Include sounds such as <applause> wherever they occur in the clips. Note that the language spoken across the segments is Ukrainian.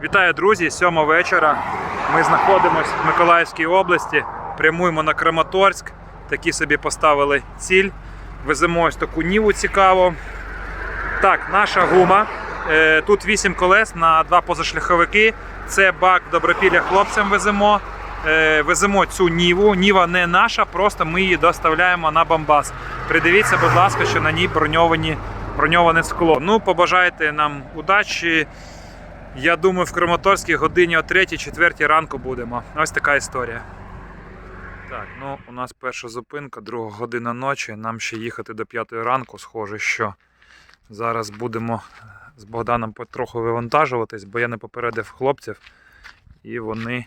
Вітаю, друзі! Сьома вечора. Ми знаходимося в Миколаївській області, прямуємо на Краматорськ. Такі собі поставили ціль. Веземо ось таку ніву цікаву. Так, наша гума. Е, Тут 8 колес на два позашляховики. Це бак добропілля хлопцям веземо. Е, Веземо цю ніву. Ніва не наша, просто ми її доставляємо на Бамбас. Придивіться, будь ласка, що на ній броньовані, броньоване скло. Ну, побажайте нам удачі. Я думаю, в Краматорській годині о 3-4 ранку будемо. Ось така історія. Так, ну у нас перша зупинка, друга година ночі. Нам ще їхати до 5 ранку. Схоже, що зараз будемо з Богданом потроху вивантажуватись, бо я не попередив хлопців, і вони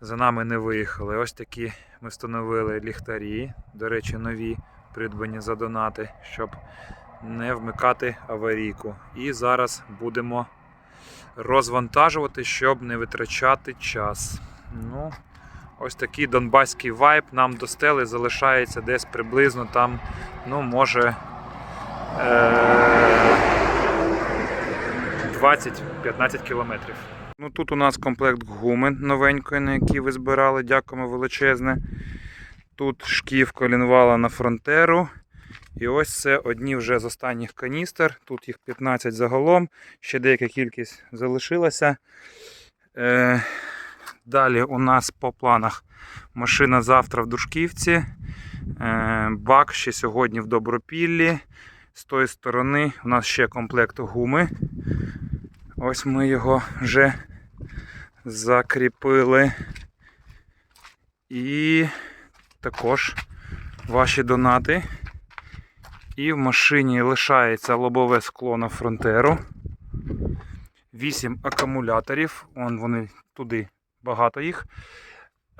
за нами не виїхали. Ось такі ми встановили ліхтарі, до речі, нові, придбані за донати, щоб не вмикати аварійку. І зараз будемо розвантажувати, щоб не витрачати час. Ну, ось такий донбаський вайб нам до стели залишається десь приблизно там, ну, може. Е- 20-15 кілометрів. Ну, тут у нас комплект гуми новенької, на якій ви збирали, дякуємо величезне. Тут шків колінвала на фронтеру. І ось це одні вже з останніх каністр. Тут їх 15 загалом, ще деяка кількість залишилася. Е, далі у нас по планах машина завтра в Душківці. Е, бак ще сьогодні в Добропіллі. З тої сторони у нас ще комплект гуми. Ось ми його вже закріпили. І також ваші донати. І в машині лишається лобове скло на фронтеру. 8 акумуляторів. Вон вони туди багато їх.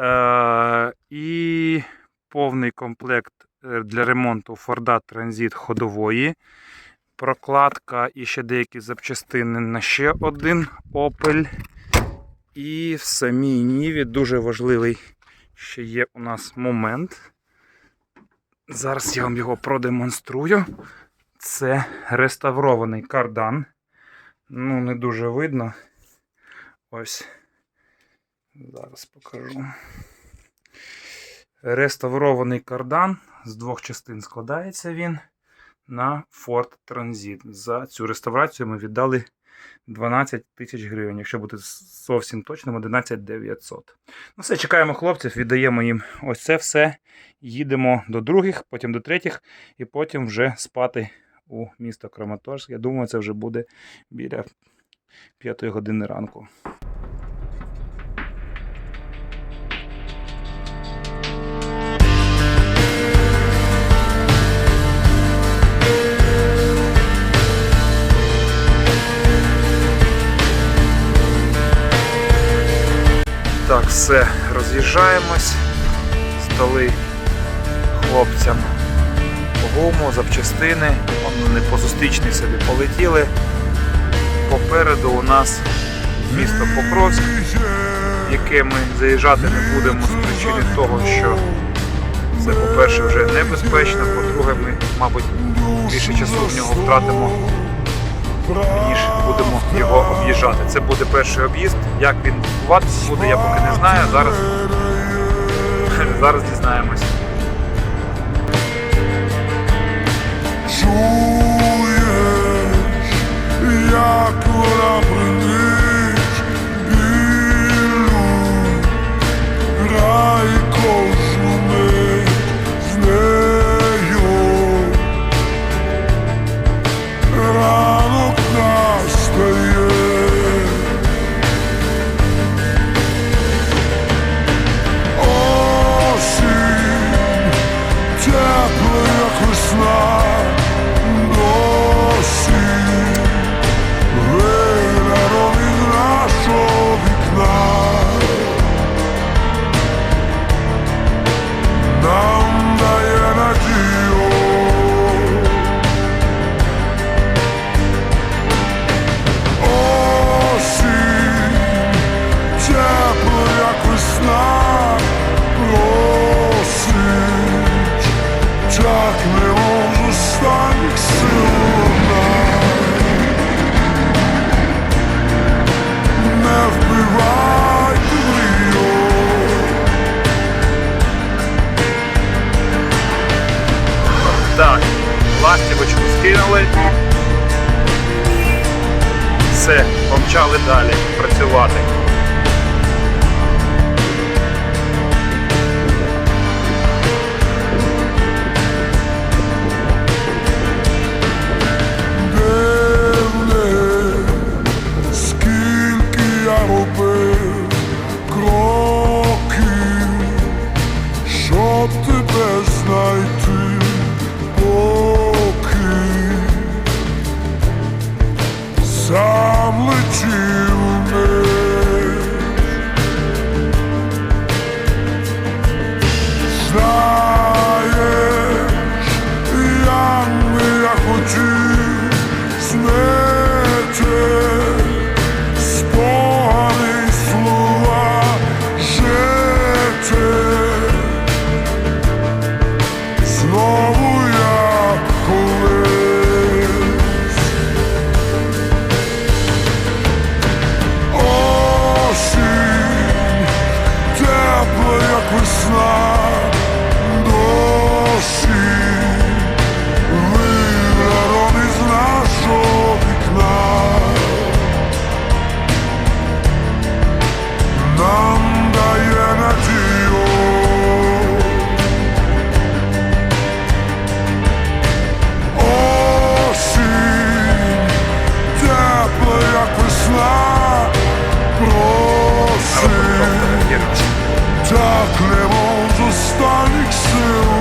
Е, і повний комплект е, для ремонту Ford Transit ходової. Прокладка і ще деякі запчастини на ще один Opel. І в самій Ніві дуже важливий ще є у нас момент. Зараз я вам його продемонструю. Це реставрований кардан. Ну, не дуже видно. Ось. Зараз покажу. Реставрований кардан. З двох частин складається він на Ford Transit. За цю реставрацію ми віддали 12 тисяч гривень. Якщо бути зовсім точним, 11 900. Ну все, чекаємо хлопців, віддаємо їм ось це все. Їдемо до других, потім до третіх, і потім вже спати у місто Краматорськ. Я думаю, це вже буде біля 5 години ранку. Так, все, роз'їжджаємось. Здали хлопцям гуму, запчастини. Вони по зустрічній собі полетіли. Попереду у нас місто Покровськ, яке ми заїжджати не будемо з причини того, що це, по-перше, вже небезпечно, по-друге, ми, мабуть, більше часу в нього втратимо, ніж його об'їжджати. Це буде перший об'їзд. Як він відбуватися буде, я поки не знаю. Зараз, <laughs> зараз дізнаємось. Все, помчали далі працювати. Так немов з останніх сил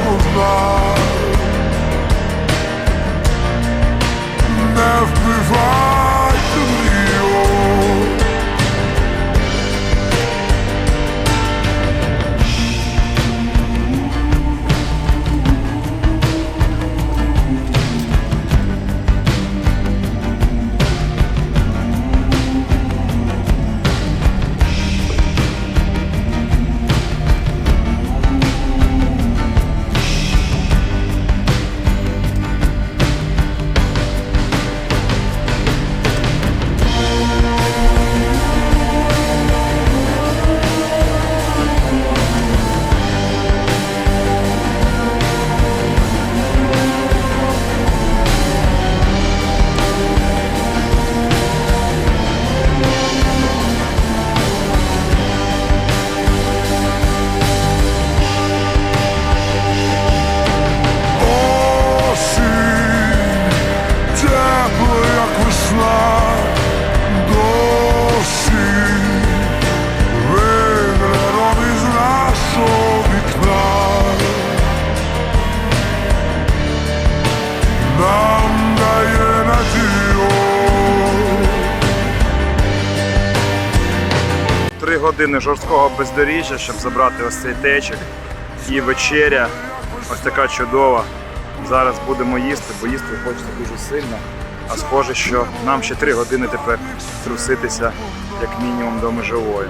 Години жорсткого бездоріжжя, щоб забрати ось цей течик. І вечеря ось така чудова. Зараз будемо їсти, бо їсти хочеться дуже сильно. А схоже, що нам ще три години тепер труситися як мінімум до межової.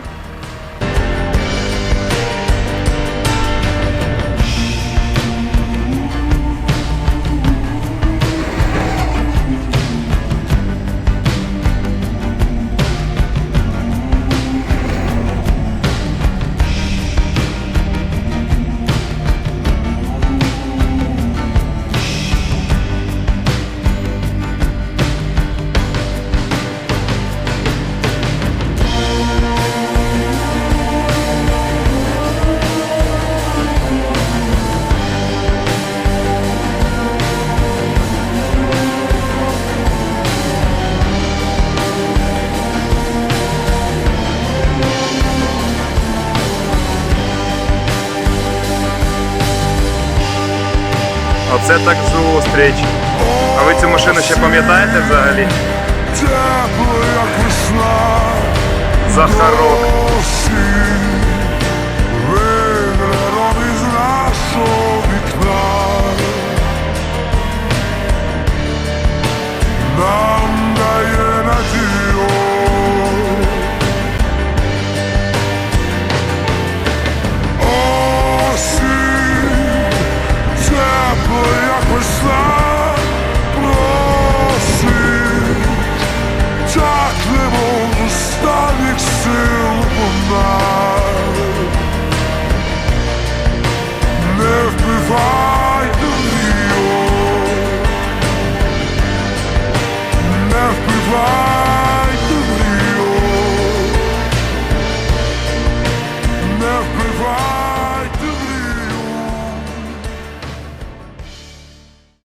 Оце так зустріч. А ви цю машину ще пам'ятаєте взагалі? Тепло, як весна, Захарок.